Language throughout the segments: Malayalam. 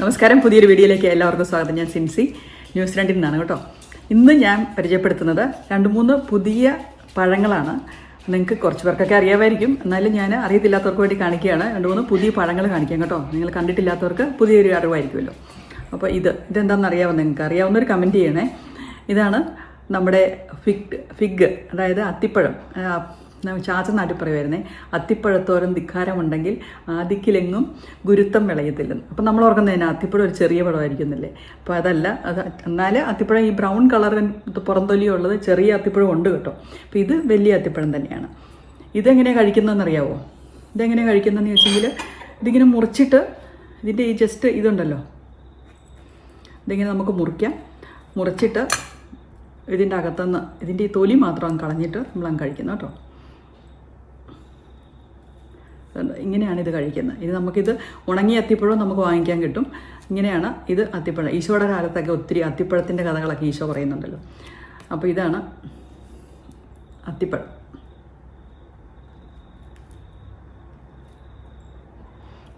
നമസ്കാരം. പുതിയൊരു വീഡിയോയിലേക്ക് എല്ലാവർക്കും സ്വാഗതം. ഞാൻ സിൻസി. ന്യൂസിലാൻഡിൽ നിന്നാണ് കേട്ടോ. ഇന്ന് ഞാൻ പരിചയപ്പെടുത്തുന്നത് രണ്ട് മൂന്ന് പുതിയ പഴങ്ങളാണ്. നിങ്ങൾക്ക് കുറച്ച് പേർക്കൊക്കെ അറിയാമായിരിക്കും. എന്നാലും ഞാൻ അറിയത്തില്ലാത്തവർക്ക് വേണ്ടി കാണിക്കുകയാണ്. രണ്ട് മൂന്ന് പുതിയ പഴങ്ങൾ കാണിക്കാം കേട്ടോ. നിങ്ങൾ കണ്ടിട്ടില്ലാത്തവർക്ക് പുതിയൊരു അറിവായിരിക്കുമല്ലോ. അപ്പോൾ ഇത് ഇതെന്താണെന്ന് അറിയാമോ നിങ്ങൾക്ക്? അറിയാവുന്നൊരു കമന്റ് ചെയ്യണേ. ഇതാണ് നമ്മുടെ ഫിഗ് ഫിഗ് അതായത് അത്തിപ്പഴം. ആ, ന- ചാച്ച നാട്ടിൽ പറയുമായിരുന്നേ അത്തിപ്പഴത്തോരം ധിക്കാരമുണ്ടെങ്കിൽ ആദിക്കിലെങ്ങും ഗുരുത്തം വിളയത്തില്ലെന്ന്. അപ്പം നമ്മൾ ഓർക്കുന്നത് തന്നെ അത്തിപ്പഴം ഒരു ചെറിയ പഴമായിരിക്കുന്നില്ലേ? അപ്പം അപ്പോൾ അതല്ല അത് എന്നാൽ അത്തിപ്പഴം ഈ ബ്രൗൺ കളർ പുറന്തൊലിയുള്ളത് ചെറിയ അത്തിപ്പഴം ഉണ്ട് കേട്ടോ. അപ്പോൾ ഇത് വലിയ അത്തിപ്പഴം തന്നെയാണ്. ഇതെങ്ങനെയാണ് കഴിക്കുന്നതെന്ന് അറിയാവോ ഇതെങ്ങനെയാണ് കഴിക്കുന്നതെന്ന് ചോദിച്ചെങ്കിൽ ഇതിങ്ങനെ മുറിച്ചിട്ട് ഇതിന്റെ ഈ ജസ്റ്റ് ഇതുണ്ടല്ലോ. ഇതിങ്ങനെ നമുക്ക് മുറിക്കാം. മുറിച്ചിട്ട് ഇതിന്റെ അകത്തുനിന്ന് ഇതിന്റെ ഈ തൊലി മാത്രം കളഞ്ഞിട്ട് നമ്മൾ കഴിക്കുന്നു കേട്ടോ. ഇങ്ങനെയാണ് ഇത് കഴിക്കുന്നത്. ഇത് നമുക്കിത് ഉണങ്ങിയ അത്തിപ്പഴം നമുക്ക് വാങ്ങിക്കാൻ കിട്ടും. ഇങ്ങനെയാണ് ഇത് അത്തിപ്പഴം. ഈശോയുടെ കാലത്തൊക്കെ ഒത്തിരി അത്തിപ്പഴത്തിന്റെ കഥകളൊക്കെ ഈശോ പറയുന്നുണ്ടല്ലോ. അപ്പോൾ ഇതാണ് അത്തിപ്പഴം.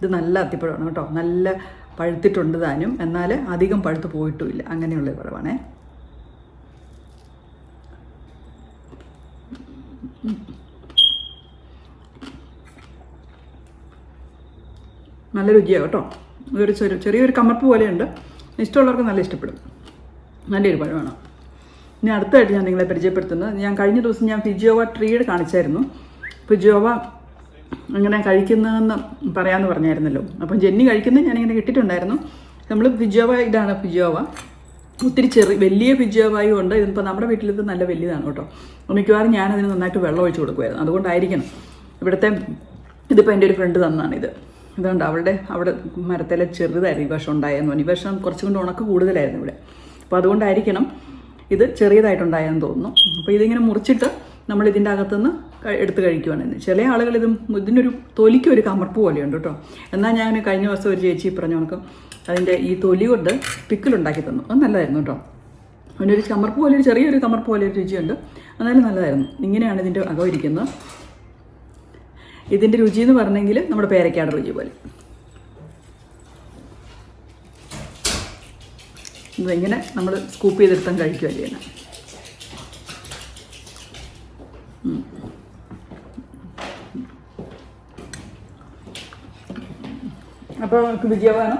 ഇത് നല്ല അത്തിപ്പഴമാണ് കേട്ടോ. നല്ല പഴുത്തിട്ടുണ്ട് താനും. എന്നാൽ അധികം പഴുത്ത് പോയിട്ടുമില്ല അങ്ങനെയുള്ള പഴമാണേ. നല്ല രുചിയാണ് കേട്ടോ. ഒരു ചെറിയ ചെറിയൊരു കമർപ്പ് പോലെയുണ്ട്. ഇഷ്ടമുള്ളവർക്ക് നല്ല ഇഷ്ടപ്പെടും. നല്ലൊരു പഴമാണ്. ഇനി അടുത്തായിട്ട് ഞാൻ നിങ്ങളെ പരിചയപ്പെടുത്തുന്നത്. ഞാൻ കഴിഞ്ഞ ദിവസം ഞാൻ ഫിജിയോവ ട്രീഡ് കാണിച്ചായിരുന്നു. ഫിജിയോവ അങ്ങനെ കഴിക്കുന്നതെന്ന് പറയാമെന്ന് പറഞ്ഞായിരുന്നല്ലോ. അപ്പം ജെന്നി കഴിക്കുന്നത് ഞാനിങ്ങനെ കിട്ടിയിട്ടുണ്ടായിരുന്നു. നമ്മൾ ഫിജിയോവ ഇതാണ് ഫിജിയോവ. ഒത്തിരി ചെറിയ വലിയ ഫിജിയോവായും ഉണ്ട്. ഇതിപ്പോൾ നമ്മുടെ വീട്ടിലിത് നല്ല വലിയതാണ് കേട്ടോ. മിക്കവാറും ഞാനതിന് നന്നായിട്ട് വെള്ളം ഒഴിച്ച് കൊടുക്കുമായിരുന്നു അതുകൊണ്ടായിരിക്കണം. ഇവിടുത്തെ ഇതിപ്പോൾ എന്റെ ഒരു ഫ്രണ്ട് തന്നാണ് ഇത് ഇതുകൊണ്ട് അവളുടെ അവിടെ മരത്തിലെ ചെറുതായിരുന്നു ഈ വർഷം ഉണ്ടായെന്ന് തോന്നി ഈ വർഷം കുറച്ചും കൊണ്ട് ഉണക്ക് കൂടുതലായിരുന്നു ഇവിടെ. അപ്പോൾ അതുകൊണ്ടായിരിക്കണം ഇത് ചെറിയതായിട്ടുണ്ടായെന്ന് തോന്നുന്നു. അപ്പോൾ ഇതിങ്ങനെ മുറിച്ചിട്ട് നമ്മൾ ഇതിന്റെ അകത്തുനിന്ന് എടുത്ത് കഴിക്കുവാണ് ഇന്ന്. ചില ആളുകൾ ഇത് ഇതിനൊരു തൊലിക്ക് ഒരു കമർപ്പ് പോലെയുണ്ട് കേട്ടോ. എന്നാൽ ഞാൻ കഴിഞ്ഞ ദിവസം ഒരു ചേച്ചി പറഞ്ഞു നമുക്ക് അതിന്റെ ഈ തൊലി കൊണ്ട് പിക്കിലുണ്ടാക്കി തന്നു. അത് നല്ലതായിരുന്നു കേട്ടോ. അതിനൊരു കമർപ്പ് പോലെ ഒരു ചെറിയൊരു കമർപ്പ് പോലെ ഒരു രുചിയുണ്ട്. എന്നാലും നല്ലതായിരുന്നു. ഇങ്ങനെയാണ് ഇതിന്റെ അകം ഇരിക്കുന്നത്. ഇതിന്റെ രുചി എന്ന് പറഞ്ഞെങ്കിൽ നമ്മുടെ പേരയ്ക്കാട് രുചി പോലെ. ഇതിങ്ങനെ നമ്മൾ സ്കൂപ്പ് ചെയ്തെടുത്താൽ കഴിക്കുക ചെയ്യണം. അപ്പോൾ നമുക്ക് വിജയവാണോ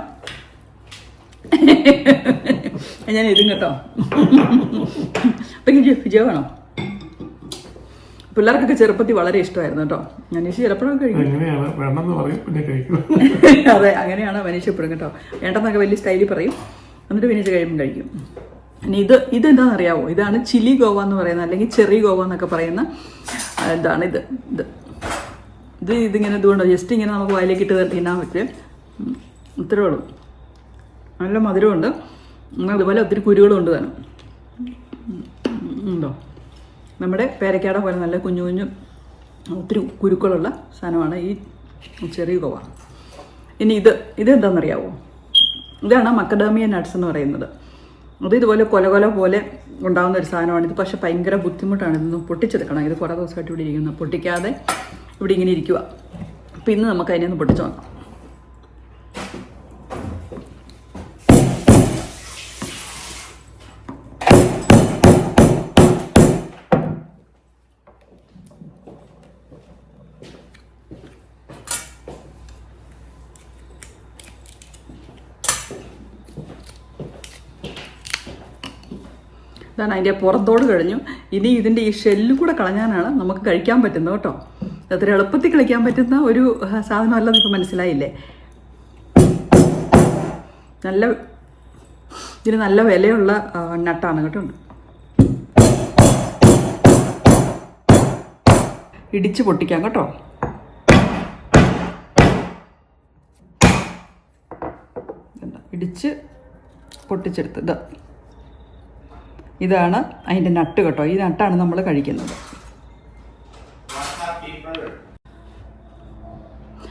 ഞാൻ ഇതും കേട്ടോ. അപ്പം വിജയ വിജയവാണോ പിള്ളേർക്കൊക്കെ ചെറുപ്പത്തിൽ വളരെ ഇഷ്ടമായിരുന്നു കേട്ടോ. മനീഷ് ചിലപ്പോഴൊക്കെ കഴിക്കും. അതെ അങ്ങനെയാണ് മനീഷ് എപ്പോഴും കേട്ടോ. വേണ്ടെന്നൊക്കെ വലിയ സ്റ്റൈലിൽ പറയും. എന്നിട്ട് മനീഷ് കഴിയുമ്പോൾ കഴിക്കും. ഇനി ഇത് ഇത് എന്താണെന്ന് അറിയാവോ ഇതാണ് ചില്ലി ഗോവ എന്ന് പറയുന്നത് അല്ലെങ്കിൽ ചെറി ഗോവ എന്നൊക്കെ പറയുന്ന എന്താണ് ഇതാണ് ഇത്. ഇത്. ഇത് ഇതിങ്ങനെ ഇതുകൊണ്ടോ? ജസ്റ്റ് ഇങ്ങനെ നമുക്ക് വായിലേക്ക് ഇട്ട് തിന്നാൻ പറ്റും. ഇത്രേ ഉള്ളൂ. നല്ല മധുരമുണ്ട്. അതുപോലെ ഒത്തിരി കുരുകളും ഉണ്ട് തന്നെ. ഉണ്ടോ? നമ്മുടെ പേരക്കാട പോലെ നല്ല കുഞ്ഞു കുഞ്ഞു ഒത്തിരി കുരുക്കളുള്ള സാധനമാണ് ഈ ചെറിയ ഗോവ ഇനി ഇത് ഇത് എന്താണെന്നറിയാവോ? ഇതാണ് മക്കഡാമിയ നട്ട്സ് എന്ന് പറയുന്നത്. അത് ഇതുപോലെ കൊല കൊല പോലെ ഉണ്ടാകുന്ന ഒരു സാധനമാണ്. ഇത് പക്ഷേ ഭയങ്കര ബുദ്ധിമുട്ടാണ്. ഇതൊന്നും പൊട്ടിച്ചെടുക്കണം. ഇത് കുറേ ദിവസമായിട്ട് ഇവിടെ ഇരിക്കുന്നു. പൊട്ടിക്കാതെ ഇവിടെ ഇങ്ങനെ ഇരിക്കുക. അപ്പം ഇന്ന് നമുക്ക് അതിനെ ഒന്ന് പൊട്ടിച്ച് നോക്കാം. ഇതാണ് അതിന്റെ പുറത്തോട് കഴിഞ്ഞു. ഇനി ഇതിന്റെ ഈ ഷെല്ലും കൂടെ കളഞ്ഞാലാണ് നമുക്ക് കഴിക്കാൻ പറ്റുന്നത് കേട്ടോ. അത്ര എളുപ്പത്തിൽ കളിക്കാൻ പറ്റുന്ന ഒരു സാധനമല്ല ഇപ്പം മനസ്സിലായില്ലേ? നല്ല ഇതിന് നല്ല വിലയുള്ള നട്ടാണ് കേട്ടോ ഇടിച്ച് പൊട്ടിക്കാം കേട്ടോ. ഇടിച്ച് പൊട്ടിച്ചെടുത്ത് ഇതാ ഇതാണ് അതിന്റെ നട്ട് കേട്ടോ. ഈ നട്ടാണ് നമ്മൾ കഴിക്കുന്നത്.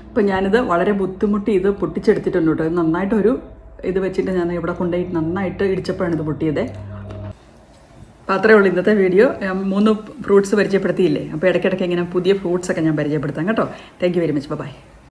ഇപ്പം ഞാനിത് വളരെ ബുദ്ധിമുട്ടി ഇത് പൊട്ടിച്ചെടുത്തിട്ടുണ്ട് കേട്ടോ. നന്നായിട്ടൊരു ഇത് വെച്ചിട്ട് ഞാൻ ഇവിടെ കൊണ്ടുപോയി നന്നായിട്ട് ഇടിച്ചപ്പോഴാണ് ഇത് പൊട്ടിയത്. അപ്പോൾ അത്രേ ഉള്ളൂ ഇന്നത്തെ വീഡിയോ. മൂന്ന് ഫ്രൂട്ട്സ് പരിചയപ്പെടുത്തിയില്ലേ? അപ്പോൾ ഇടയ്ക്കിടയ്ക്ക് ഇങ്ങനെ പുതിയ ഫ്രൂട്ട്സൊക്കെ ഞാൻ പരിചയപ്പെടുത്താം കേട്ടോ. Thank you very much bye